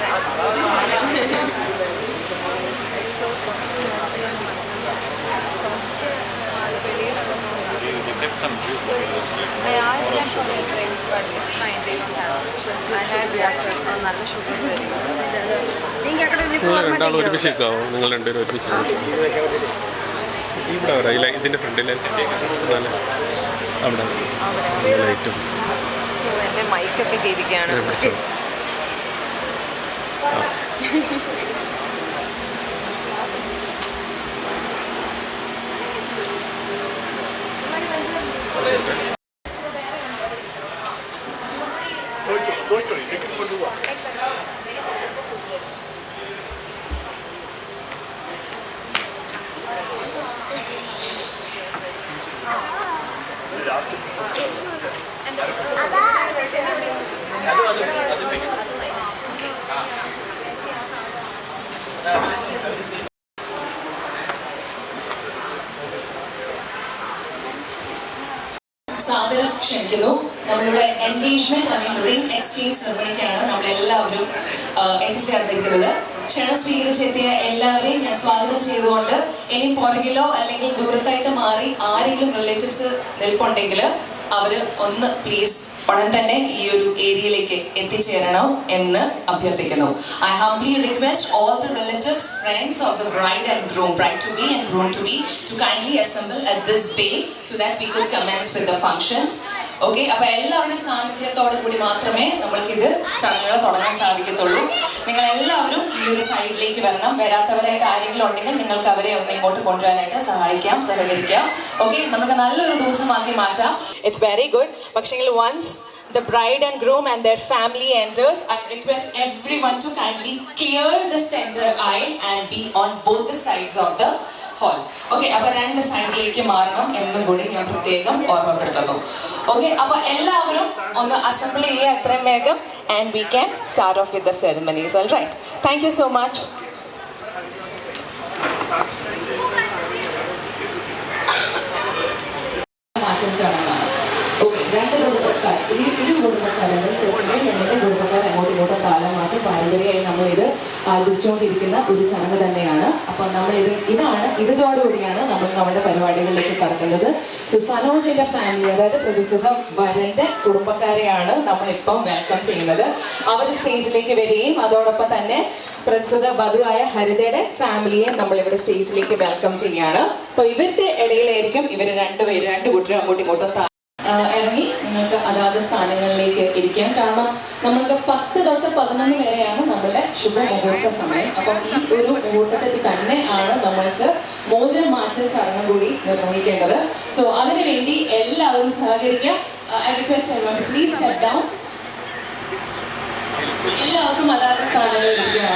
I asked them for their drink, but it's fine, they don't have it. I had reacted on നല്ല sugar നിങ്ങൾ രണ്ടാളും ഒരുമിച്ച് നിൽക്കാവോ നിങ്ങൾ രണ്ടുപേരും ഒരുമിച്ച് ഇവിടെ വരാം ഇല്ല ഇതിന്റെ ഫ്രണ്ടിൽ അവിടെ ലൈറ്റും എന്റെ മൈക്കൊക്കെ കയറിയാണ് കേരിക്കുകയാണ് പിടിച്ചോ സാദരം ക്ഷണിക്കുന്നു. നമ്മളിവിടെ എൻഗേജ്മെന്റ് അല്ലെങ്കിൽ റിംഗ് എക്സ്ചേഞ്ച് സെറമണിക്കാണ് നമ്മളെല്ലാവരും എത്തിച്ചേർന്നിരിക്കുന്നത്. ക്ഷണം സ്വീകരിച്ചെത്തിയ എല്ലാവരെയും ഞാൻ സ്വാഗതം ചെയ്തുകൊണ്ട് ഇനി പുറകിലോ അല്ലെങ്കിൽ ദൂരത്തായിട്ട് മാറി ആരെങ്കിലും റിലേറ്റീവ്സ് നിൽപ്പുണ്ടെങ്കിൽ അവർ ഒന്ന് പ്ലീസ് ഉടൻ തന്നെ ഈ ഒരു ഏരിയയിലേക്ക് എത്തിച്ചേരണം എന്ന് അഭ്യർത്ഥിക്കുന്നു. I humbly request all the relatives friends of the bride and groom bride to be and groom to be to kindly assemble at this bay so that we could commence with the functions okay അപ്പൊ എല്ലാവരുടെയും സാന്നിധ്യത്തോടു കൂടി മാത്രമേ നമ്മൾക്കിത് ചടങ്ങുകൾ തുടങ്ങാൻ സാധിക്കത്തുള്ളൂ. നിങ്ങൾ എല്ലാവരും ഈ ഒരു സൈഡിലേക്ക് വരണം. വരാത്തവരായിട്ട് ആരെങ്കിലും ഉണ്ടെങ്കിൽ നിങ്ങൾക്ക് അവരെ ഒന്ന് ഇങ്ങോട്ട് കൊണ്ടുവരാനായിട്ട് സഹായിക്കാം സഹകരിക്കാം. ഓക്കെ നമുക്ക് നല്ലൊരു ദിവസമാക്കി മാറ്റാം. ഇറ്റ്സ് വെരി ഗുഡ് പക്ഷെങ്കിൽ once the bride and groom and their family enters, I request everyone to kindly clear the centre I and be on both the sides of the hall okay അപ്പൊ രണ്ട് സൈഡിലേക്ക് മാറണം എന്നും കൂടി ഞാൻ പ്രത്യേകം ഓർമ്മപ്പെടുത്തുന്നു. ഓക്കെ അപ്പൊ എല്ലാവരും ഒന്ന് അസംബിൾ ചെയ്യുക എത്രയും വേഗം and we can start off with the ceremonies all right thank you so much മാറ്റം പാരമ്പര്യമായി നമ്മൾ ഇത് ആചരിച്ചുകൊണ്ടിരിക്കുന്ന ഒരു ചടങ്ങ് തന്നെയാണ്. അപ്പം നമ്മൾ ഇത് ഇതാണ് ഇതോടുകൂടിയാണ് നമ്മൾ നമ്മുടെ പരിപാടികളിലേക്ക് കടക്കുന്നത്. സോ സനോജിന്റെ ഫാമിലി അതായത് പ്രതിസുഖ വരന്റെ കുടുംബക്കാരെയാണ് നമ്മൾ ഇപ്പം വെൽക്കം ചെയ്യുന്നത്. അവർ സ്റ്റേജിലേക്ക് വരികയും അതോടൊപ്പം തന്നെ പ്രസ്തുത വധുവായ ഹരിതയുടെ ഫാമിലിയെ നമ്മൾ ഇവിടെ സ്റ്റേജിലേക്ക് വെൽക്കം ചെയ്യാണ് അപ്പോൾ ഇവരുടെ ഇടയിലായിരിക്കും ഇവർ രണ്ടുപേരും രണ്ട് കൂട്ടരും അങ്ങോട്ടും ഇങ്ങോട്ടും ഇറങ്ങി നിങ്ങൾക്ക് അതാത് സ്ഥാനങ്ങളിലേക്ക് ഇരിക്കാം കാരണം നമ്മൾക്ക് പത്ത് തൊട്ട് പതിനൊന്ന് വരെയാണ് നമ്മുടെ ശുഭമുഹൂർത്ത സമയം. അപ്പം ഈ ഒരു മുഹൂർത്തത്തിൽ തന്നെ ആണ് നമ്മൾക്ക് മോതിരം മാറ്റൽ ചടങ്ങും കൂടി നിർവഹിക്കേണ്ടത്. സോ അതിനുവേണ്ടി എല്ലാവരും സഹകരിക്കാം. ഐ റിക്വസ്റ്റ് ഡൗൺ എല്ലാവർക്കും അതാത് സ്ഥാനങ്ങളിൽ ഇരിക്കുക